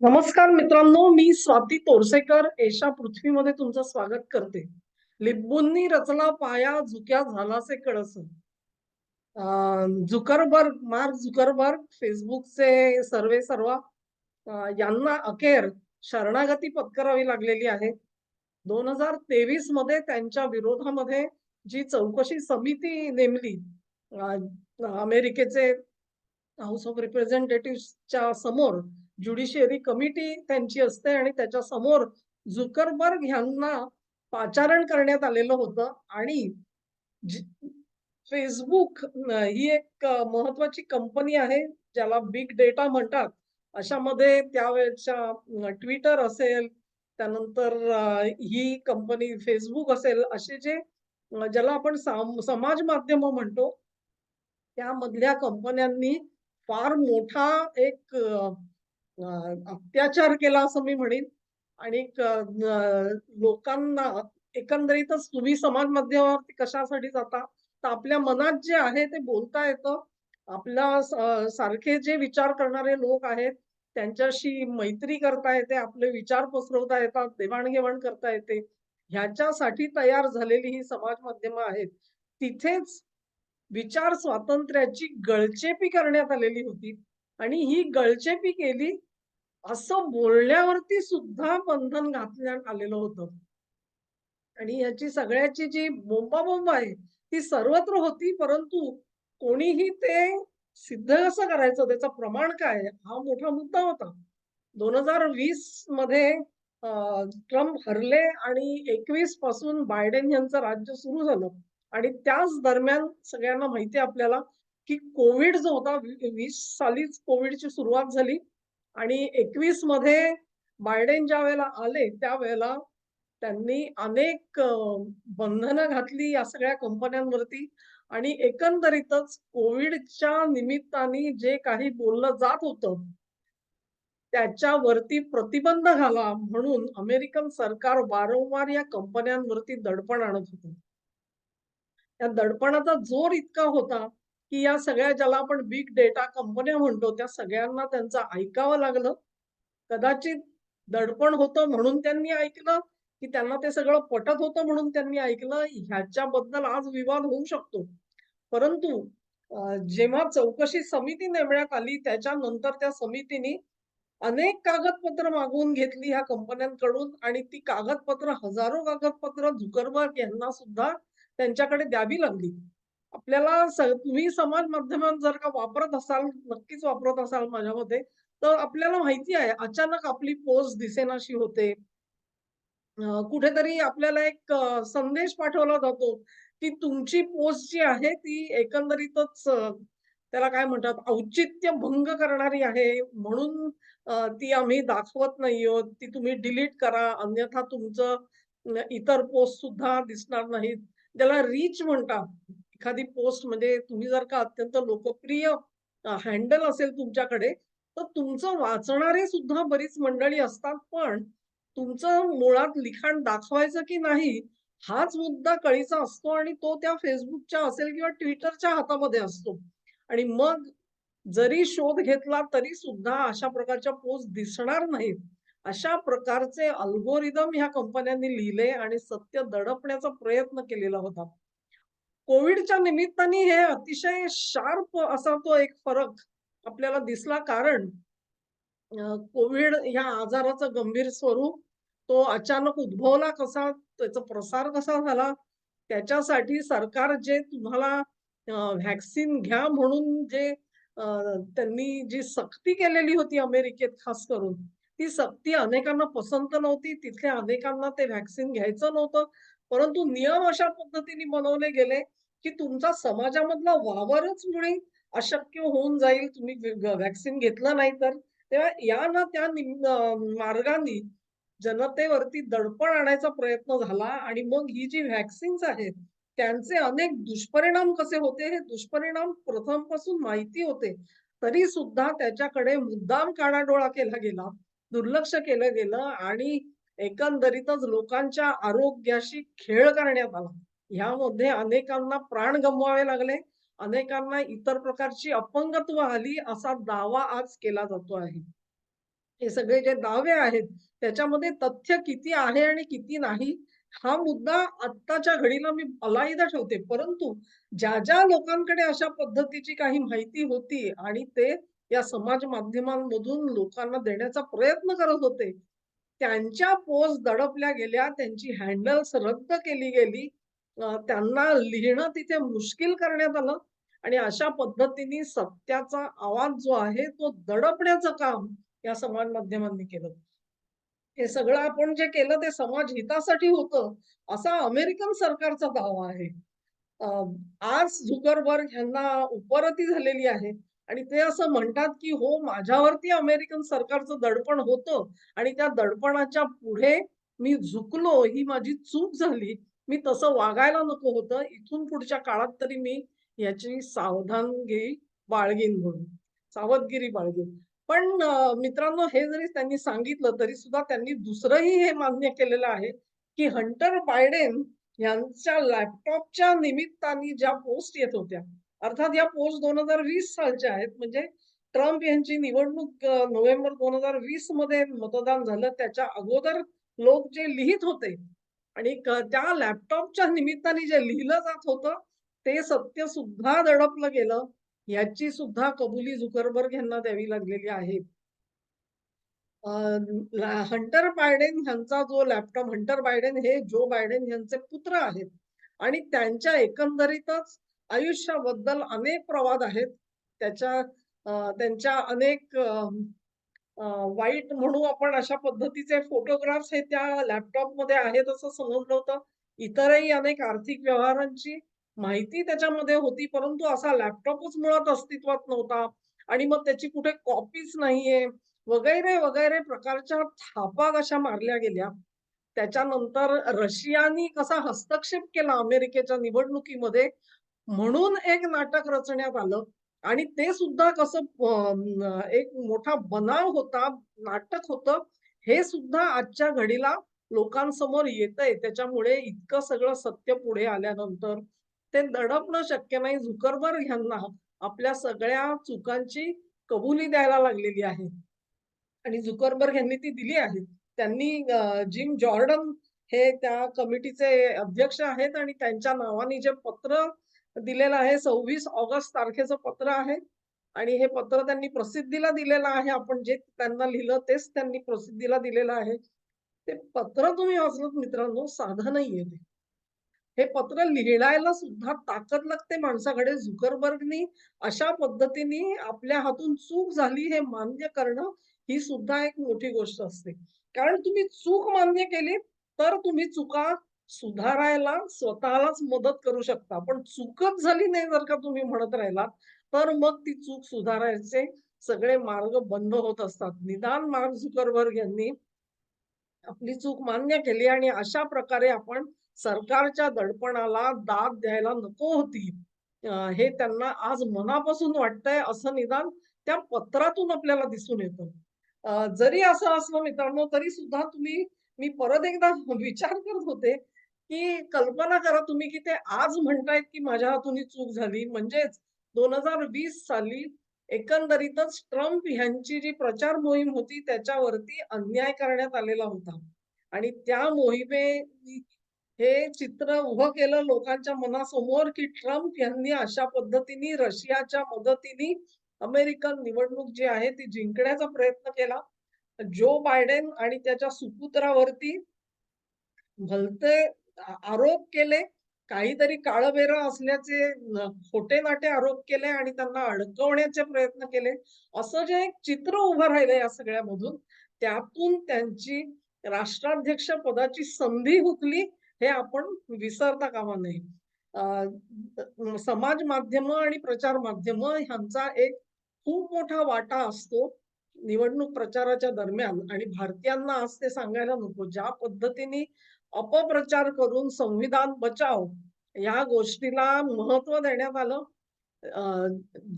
नमस्कार मित्रांनो मी स्वाती तोरसेकर. एशा पृथ्वीमध्ये तुमचं स्वागत करते. लिब्बूंनी रचला पाया झुक्या झालासे कळस. झुकरबर्ग मार्क झुकरबर्ग फेसबुकचे सर्वे सर्वा यांना अखेर शरणागती पत्करावी लागलेली आहे. दोन हजार तेवीसमध्ये त्यांच्या विरोधामध्ये जी चौकशी समिती नेमली अमेरिकेचे हाऊस ऑफ रिप्रेझेंटेटिव्हच्या समोर ज्युडिशियरी कमिटी त्यांची असते आणि त्याच्यासमोर झुकरबर्ग यांना पाचारण करण्यात आलेलं होतं. आणि फेसबुक ही एक महत्वाची कंपनी आहे ज्याला बिग डेटा म्हणतात. अशामध्ये त्यावेळेच्या ट्विटर असेल त्यानंतर ही कंपनी फेसबुक असेल असे जे ज्याला आपण समाज माध्यम म्हणतो त्यामधल्या कंपन्यांनी फार मोठा एक अत्याचार केला असं मी म्हणेन. आणि लोकांना एकंदरीतच तुम्ही समाज माध्यमावरती कशासाठी जाता? तर आपल्या मनात जे आहे ते बोलता येतं. आपल्या सारखे जे विचार करणारे लोक आहेत त्यांच्याशी मैत्री करता येते आपले विचार पसरवता येतात देवाणघेवाण करता येते. ह्याच्यासाठी तयार झालेली ही समाज माध्यमं आहेत. तिथेच विचार स्वातंत्र्याची गळचेपी करण्यात आलेली होती. आणि ही गळचेपी केली असं बोलण्यावरती सुद्धा बंधन घातण्यात आलेलं होतं. आणि याची सगळ्याची जी बोंबाबोंब आहे ती सर्वत्र होती परंतु कोणीही ते सिद्ध कसं करायचं त्याचं प्रमाण काय हा मोठा मुद्दा होता. दोन हजार वीसमध्ये ट्रम्प हरले आणि एकवीसपासून बायडेन यांचं राज्य सुरू झालं. आणि त्याच दरम्यान सगळ्यांना माहिती आपल्याला की कोविड जो होता वीस सालीच कोविडची सुरुवात झाली. आणि एकवीसमध्ये बायडेन ज्या वेळेला आले त्यावेळेला त्यांनी अनेक बंधनं घातली या सगळ्या कंपन्यांवरती. आणि एकंदरीतच कोविडच्या निमित्ताने जे काही बोललं जात होतं त्याच्यावरती प्रतिबंध घाला म्हणून अमेरिकन सरकार वारंवार या कंपन्यांवरती दडपण आणत होत. त्या दडपणाचा जोर इतका होता की या सगळ्या ज्याला आपण बिग डेटा कंपन्या म्हणतो त्या सगळ्यांना त्यांचं ऐकावं लागलं. कदाचित दडपण होतं म्हणून त्यांनी ऐकलं की त्यांना ते सगळं पटत होतं म्हणून त्यांनी ऐकलं ह्याच्याबद्दल आज विवाद होऊ शकतो. परंतु जेव्हा चौकशी समिती नेमण्यात आली त्याच्यानंतर त्या समितीने अनेक कागदपत्र मागवून घेतली ह्या कंपन्यांकडून आणि ती कागदपत्र हजारो कागदपत्र झुकरबर्ग यांना सुद्धा त्यांच्याकडे द्यावी लागली. आपल्याला तुम्ही समाज माध्यमात जर का वापरत असाल नक्कीच वापरत असाल माझ्या मते तर आपल्याला माहिती आहे अचानक आपली पोस्ट दिसेनाशी होते. कुठेतरी आपल्याला एक संदेश पाठवला जातो की तुमची पोस्ट जी आहे ती एकंदरीतच त्याला काय म्हणतात औचित्य भंग करणारी आहे. म्हणून ती आम्ही दाखवत नाही आहोत. ती तुम्ही डिलीट करा. अन्यथा तुमचं इतर पोस्ट सुद्धा दिसणार नाहीत. त्याला रीच म्हणतात. एखादी पोस्ट म्हणजे तुम्ही जर का अत्यंत लोकप्रिय हँडल असेल तुमच्याकडे तर तुमचं वाचणारे सुद्धा बरीच मंडळी असतात. पण तुमचं मुळात लिखाण दाखवायचं की नाही हाच मुद्दा कळीचा असतो आणि तो त्या फेसबुकच्या असेल किंवा ट्विटरच्या हातामध्ये असतो. आणि मग जरी शोध घेतला तरी सुद्धा अशा प्रकारच्या पोस्ट दिसणार नाहीत. अशा प्रकारचे अल्गोरिदम ह्या कंपन्यांनी लिहिले आणि सत्य दडपण्याचा प्रयत्न केलेला होता. कोविडच्या निमित्ताने हे अतिशय शार्प असा तो एक फरक आपल्याला दिसला. कारण कोविड ह्या आजाराचं गंभीर स्वरूप तो अचानक उद्भवला कसा त्याचा प्रसार कसा झाला त्याच्यासाठी सरकार जे तुम्हाला व्हॅक्सिन घ्या म्हणून जे त्यांनी जी सक्ती केलेली होती अमेरिकेत खास करून ती सक्ती अनेकांना पसंत नव्हती. तिथल्या अनेकांना ते व्हॅक्सिन घ्यायचं नव्हतं. परंतु नियम अशा पद्धतीने बनवले गेले की तुमचा समाजामधला वावरच मुळे अशक्य होऊन जाईल. तुम्ही व्हॅक्सिन घेतलं नाही तर. तेव्हा या ना त्या मार्गाने जनतेवरती दडपण आणायचा प्रयत्न झाला आणि मग ही जी व्हॅक्सिन्स आहेत त्यांचे अनेक दुष्परिणाम कसे होते हे दुष्परिणाम प्रथमपासून माहिती होते. तरी सुद्धा त्याच्याकडे मुद्दाम काळाडोळा केला गेला दुर्लक्ष केलं गेलं आणि एकंदरीतच लोकांच्या आरोग्याशी खेळ करण्यात आला. ह्यामध्ये अनेकांना प्राण गमवावे लागले. अनेकांना इतर प्रकारची अपंगत्व आली असा दावा आज केला जातो आहे. हे सगळे जे दावे आहेत, त्याच्यामध्ये तथ्य किती आहे आणि किती नाही, हा मुद्दा आत्ताच्या घडीला मी अलायदा ठेवते. परंतु ज्या-ज्या लोकांकडे अशा पद्धतीची काही माहिती होती आणि ते या समाज माध्यमांमधून लोकांना देण्याचा प्रयत्न करत होते, त्यांच्या पोस्ट दडपल्या गेल्या, त्यांची हँडल्स रद्द केली गेली. त्यांना लिहिणं तिथे मुश्किल करण्यात आलं आणि अशा पद्धतीने सत्याचा आवाज जो आहे, तो दडपण्याचं काम या समाज माध्यमांनी केलं. हे सगळं आपण जे केलं ते समाज हितासाठी होतं, असा अमेरिकन सरकारचा दावा आहे. आज झुकरबर्ग ह्यांना उपरती झालेली आहे आणि ते असं म्हणतात, की "हो, माझ्यावरती अमेरिकन सरकारचं दडपण होतं आणि त्या दडपणाच्या पुढे मी झुकलो, ही माझी चूक झाली. मी तसं वागायला नको होतं. इथून पुढच्या काळात तरी मी याची सावधानगिरी बाळगीन म्हणून, सावधगिरी बाळगीन." पण मित्रांनो हे जरी त्यांनी सांगितलं तरी सुद्धा त्यांनी दुसरंही हे मान्य केलेलं आहे, की हंटर बायडेन यांच्या लॅपटॉपच्या निमित्ताने ज्या पोस्ट येत होत्या, अर्थात या पोस्ट 2020 सालच्या आहेत. म्हणजे ट्रम्प यांची निवडणूक नोव्हेंबर दोन हजार वीसमध्ये मतदान झालं त्याच्या अगोदर लोक जे लिहित होते आणि त्या लॅपटॉपच्या निमित्ताने जे लिहिलं जात होतं, ते सत्य सुद्धा दडपलं गेलं. याची सुद्धा कबुली झुकरबर्ग यांना द्यावी लागलेली आहे. हंटर बायडेन ह्यांचा जो लॅपटॉप हंटर बायडेन हे जो बायडेन यांचे पुत्र आहेत आणि त्यांच्या एकंदरीतच आयुष्याबद्दल अनेक प्रवाद आहेत. त्याच्या त्यांच्या अनेक वाईट म्हणू आपण अशा पद्धतीचे फोटोग्राफ्स हे त्या लॅपटॉपमध्ये आहेत असं समजलं होतं. इतरही अनेक आर्थिक व्यवहारांची माहिती त्याच्यामध्ये होती, परंतु असा लॅपटॉपच मुळात अस्तित्वात नव्हता आणि मग त्याची कुठे कॉपीच नाहीये वगैरे, वगैरे प्रकारच्या थापा कशा मारल्या गेल्या. त्याच्यानंतर रशियानी कसा हस्तक्षेप केला अमेरिकेच्या निवडणुकीमध्ये म्हणून एक नाटक रचण्यात आलं आणि ते सुद्धा कसं एक मोठा बनाव होता, नाटक होतं. हे सुद्धा आजच्या घडीला लोकांसमोर येतंय. त्याच्यामुळे इतकं सगळं सत्य पुढे आल्यानंतर ते दडपणं शक्य नाही. झुकरबर्ग ह्यांना आपल्या सगळ्या चुकांची कबुली द्यायला लागलेली आहे. आणि झुकरबर्ग यांनी ती दिली आहे. त्यांनी जिम जॉर्डन हे त्या कमिटीचे अध्यक्ष आहेत आणि त्यांच्या नावाने जे पत्र दिलेलं आहे 26 ऑगस्ट तारखेचं पत्र आहे आणि हे पत्र त्यांनी प्रसिद्धीला दिलेलं आहे. आपण जे त्यांना लिहिलं तेच त्यांनी प्रसिद्धीला दिलेलं आहे. ते पत्र तुम्ही वाचलत मित्रांनो, साधं नाहीये ते. हे पत्र लिहिलायला सुद्धा ताकद लागते माणसाकडे. झुकरबर्गनी अशा पद्धतीने आपल्या हातून चूक झाली हे मान्य करणं, ही सुद्धा एक मोठी गोष्ट असते. कारण तुम्ही चूक मान्य केली, तर तुम्ही चुका सुधारायला स्वतःलाच मदत करू शकता. पण चूकच झाली नाही जर का तुम्ही म्हणत राहिलात, तर मग ती चूक सुधारायचे सगळे मार्ग बंद होत असतात. निदान मार्ग झुकरबर्ग यांनी आपली चूक मान्य केली आणि अशा प्रकारे आपण सरकारच्या दडपणाला दाद द्यायला नको होती. हे त्यांना आज मनापासून वाटतंय असं निदान त्या पत्रातून आपल्याला दिसून येतं. जरी असं असलं मित्रांनो, तरी सुद्धा तुम्ही मी परत एकदा विचार करत होते, की कल्पना करा तुम्ही, की ते आज म्हणतायत, की माझ्या हातून चूक झाली. म्हणजेच 2020 साली एकंदरीतच ट्रम्प ह्यांची जी प्रचार मोहीम होती, त्याच्यावरती अन्याय करण्यात आलेला होता आणि त्या मोहिमे हे चित्र उभं केलं लोकांच्या मनासमोर, की ट्रम्प यांनी अशा पद्धतीने रशियाच्या मदतीने अमेरिकन निवडणूक जी आहे ती जिंकण्याचा प्रयत्न केला. जो बायडेन आणि त्याच्या सुपुत्रावरती भलते आरोप केले, काहीतरी काळबेर असल्याचे खोटे-नाटे आरोप केले आणि त्यांना अडकवण्याचे प्रयत्न केले. असं जे एक चित्र उभं राहिलं या सगळ्यामधून, त्यातून त्यांची राष्ट्राध्यक्ष पदाची संधी हुकली, हे आपण विसरता कामा नये. समाज माध्यमं आणि प्रचार माध्यमं ह्यांचा एक खूप मोठा वाटा असतो निवडणूक प्रचाराच्या दरम्यान आणि भारतीयांना आज ते सांगायला नको. ज्या पद्धतीने अपप्रचार करून संविधान बचाव या गोष्टीला महत्त्व देण्यात आलं.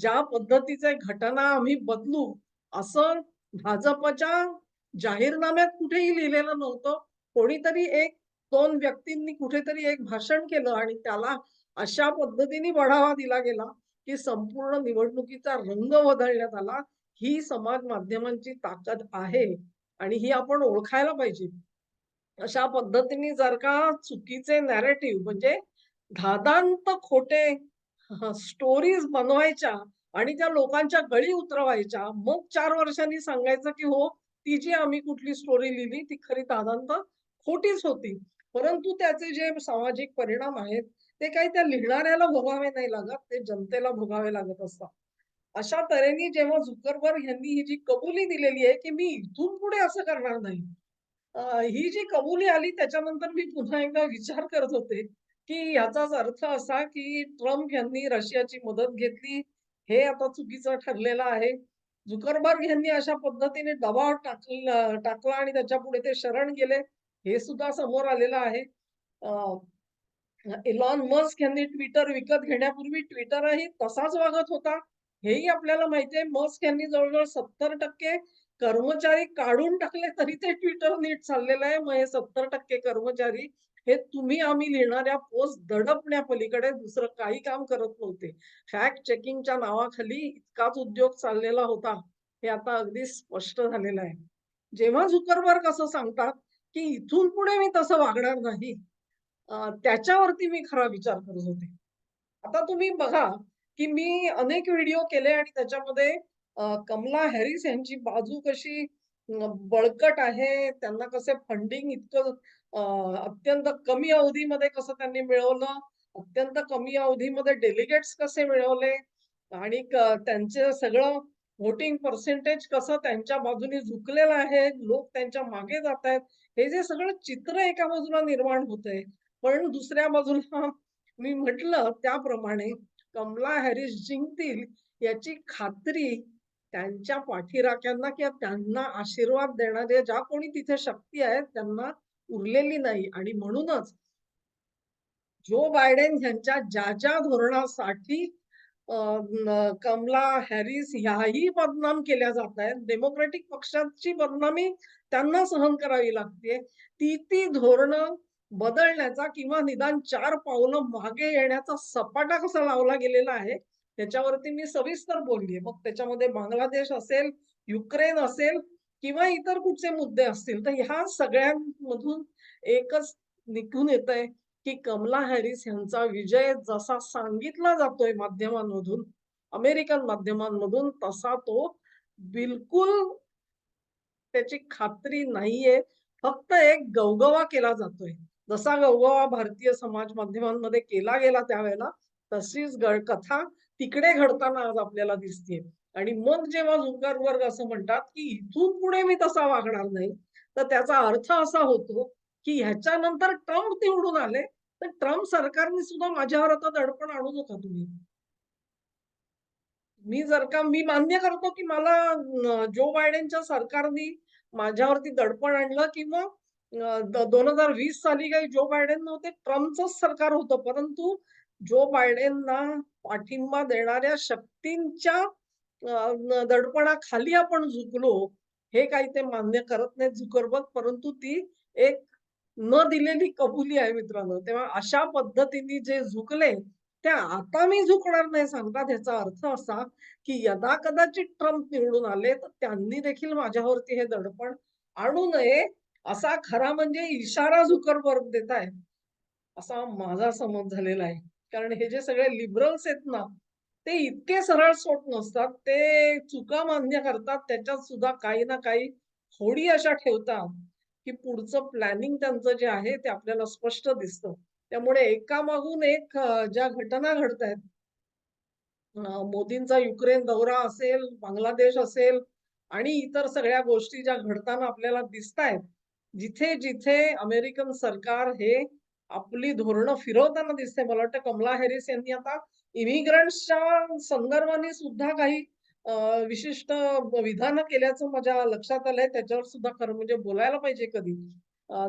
ज्या पद्धतीचे घटना आम्ही बदलू, असं भाजपच्या जाहीरनाम्यात कुठेही लिहिलेलं नव्हतं. कोणीतरी 1-2 व्यक्तींनी कुठेतरी एक भाषण केलं आणि त्याला अशा पद्धतीने बढावा दिला गेला, की संपूर्ण निवडणुकीचा रंग बदलण्यात आला. ही समाज माध्यमांची ताकद आहे आणि ही आपण ओळखायला पाहिजे. अशा पद्धतीने जर का चुकीचे नॅरेटिव्ह म्हणजे धादांत खोटे स्टोरीज बनवायच्या आणि त्या लोकांच्या गळी उतरवायच्या. मग चार वर्षांनी सांगायचं, की हो, ती जी आम्ही कुठली स्टोरी लिहिली ती खरी दादांत खोटीच होती. परंतु त्याचे जे सामाजिक परिणाम आहेत, ते काही त्या लिहिणाऱ्याला भोगावे नाही लागत, ते जनतेला भोगावे लागत असतात. अशा तऱ्हेने जेव्हा झुकरबर्ग यांनी ही जी कबुली दिलेली आहे, की मी इथून पुढे असं करणार नाही. ही जी कबुली आली त्याच्यानंतर मी पुन्हा एकदा विचार करत होते, की याचाच अर्थ असा, की ट्रम्प यांनी रशियाची मदत घेतली. हे आता चुकीचं ठरलेलं आहे. झुकरबर्ग यांनी अशा पद्धतीने दबाव टाकला टाकला आणि त्याच्यापुढे ते शरण गेले. हे सुद्धा समोर आलेलं आहे. इलॉन मस्क यांनी ट्विटर विकत घेण्यापूर्वी ट्विटरही तसाच वागत होता. हेही आपल्याला माहिती आहे. मस्क यांनी जवळ-जवळ 70% कर्मचारी काढून टाकले तरी ते ट्विटर नीट चाललेलं आहे. मग हे 70% कर्मचारी हे तुम्ही आम्ही लिहिणाऱ्या पोस्ट दडपण्यापलीकडे दुसरं काही काम करत नव्हते. फॅक्ट चेकिंगच्या नावाखाली इतकाच उद्योग चाललेला होता. हे आता अगदी स्पष्ट झालेलं आहे. जेव्हा झुकरबर्ग असं सांगतात, की इथून पुढे मी तसं वागणार नाही. त्याच्यावरती मी खरा विचार करत होते. आता तुम्ही बघा, की मी अनेक व्हिडिओ केले आणि त्याच्यामध्ये कमला हॅरिस यांची बाजू कशी बळकट आहे. त्यांना कसे फंडिंग इतकं अत्यंत कमी अवधीमध्ये कसं त्यांनी मिळवलं, अत्यंत कमी अवधीमध्ये डेलिगेट्स कसे मिळवले आणि त्यांचं सगळं व्होटिंग पर्सेंटेज कसं त्यांच्या बाजूने झुकलेलं आहे. लोक त्यांच्या मागे जातायत. हे जे सगळं चित्र एका बाजूला निर्माण होतंय. पण दुसऱ्या बाजूला मी म्हटलं त्याप्रमाणे कमला हॅरिस जिंकतील याची खात्री त्यांच्या पाठीराख्यांना किंवा त्यांना आशीर्वाद देणाऱ्या ज्या कोणी तिथे शक्ती आहेत त्यांना उरलेली नाही आणि म्हणूनच जो बायडेन यांच्या ज्या-ज्या धोरणासाठी कमला हॅरिस ह्याही बदनाम केल्या जातायत. डेमोक्रॅटिक पक्षाची बदनामी त्यांना सहन करावी लागते ती-ती धोरणं बदलण्याचा किंवा निदान चार पावलं मागे येण्याचा सपाटा कसा लावला गेलेला आहे, त्याच्यावरती मी सविस्तर बोलली मग त्याच्यामध्ये बांगलादेश असेल, युक्रेन असेल किंवा इतर कुठचे मुद्दे असतील. तर ह्या सगळ्यांमधून एकच निघून येतंय, की कमला हॅरिस यांचा विजय जसा सांगितला जातोय माध्यमांमधून, अमेरिकन माध्यमांमधून तसा तो बिलकुल त्याची खात्री नाहीये. फक्त एक गवगवा केला जातोय. जसा गवगवा भारतीय समाज माध्यमांमध्ये केला गेला त्यावेळेला, तशीच ग कथा तिकडे घडताना आज आपल्याला दिसते आणि मग जेव्हा झुकरबर्ग असं म्हणतात, की इथून पुढे मी तसा वागणार नाही. तर त्याचा अर्थ असा होतो, की ह्याच्यानंतर ट्रम्प निवडून आले, तर ट्रम्प सरकारने सुद्धा माझ्यावर आता दडपण आणू नका तुम्ही. मी जर का मी मान्य करतो, की मला जो बायडेनच्या सरकारनी माझ्यावरती दडपण आणलं किंवा दोन हजार वीस साली काही जो बायडेन नव्हते, ट्रम्पच सरकार होतं. परंतु जो बायडेनना पाठिंबा देणाऱ्या शक्तींच्या दडपणाखाली आपण झुकलो, हे काही ते मान्य करत नाही झुकरबर्ग. परंतु ती एक न दिलेली कबुली आहे मित्रांनो. तेव्हा अशा पद्धतीने जे झुकले, ते आता मी झुकणार नाही सांगतात. याचा अर्थ असा, की यदाकदाचित ट्रम्प निवडून आले, तर त्यांनी देखील माझ्यावरती हे दडपण आणू नये, असा खरा म्हणजे इशारा झुकरबर्ग देत आहे असा माझा समज झालेला आहे. कारण हे जे सगळे लिबरल्स आहेत ना, ते इतके सरळ सोट नसतात. ते चुका मान्य करतात. त्याच्यात सुद्धा काही ना काही खोडी अशा ठेवतात, की पुढचं प्लॅनिंग त्यांचं जे आहे ते आपल्याला स्पष्ट दिसतं. त्यामुळे एकामागून एक ज्या घटना घडतायत आहेत मोदींचा युक्रेन दौरा असेल, बांगलादेश असेल आणि इतर सगळ्या गोष्टी ज्या घडताना आपल्याला दिसतायत. जिथे-जिथे अमेरिकन सरकार हे आपली धोरणं फिरवताना दिसते मला वाटतं कमला हॅरिस यांनी आता इमिग्रंट्सच्या संदर्भाने सुद्धा काही विशिष्ट विधानं केल्याचं माझ्या लक्षात आलंय. त्याच्यावर सुद्धा खरं म्हणजे बोलायला पाहिजे कधी.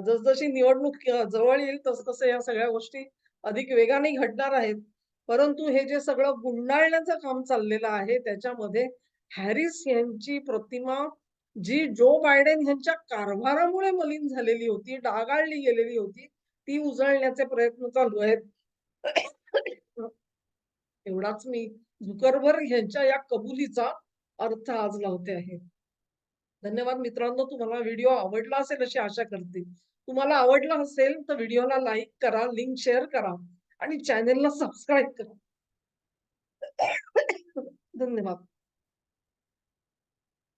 जसजशी निवडणूक जवळ येईल तसतसं या सगळ्या गोष्टी अधिक वेगाने घडणार आहेत. परंतु हे जे सगळं गुंडाळण्याचं काम चाललेलं आहे, त्याच्यामध्ये हॅरिस यांची प्रतिमा जी जो बायडेन यांच्या कारभारामुळे मलिन झालेली होती, डागाळली गेलेली होती, ती उजळण्याचे प्रयत्न चालू आहेत. एवढाच मी झुकरभर यांच्या या कबुलीचा अर्थ आज लावते आहे. धन्यवाद मित्रांनो. तुम्हाला व्हिडिओ आवडला असेल अशी आशा करते. तुम्हाला आवडला असेल तर व्हिडिओला लाईक करा, लिंक शेअर करा आणि चॅनेलला सबस्क्राईब करा. धन्यवाद.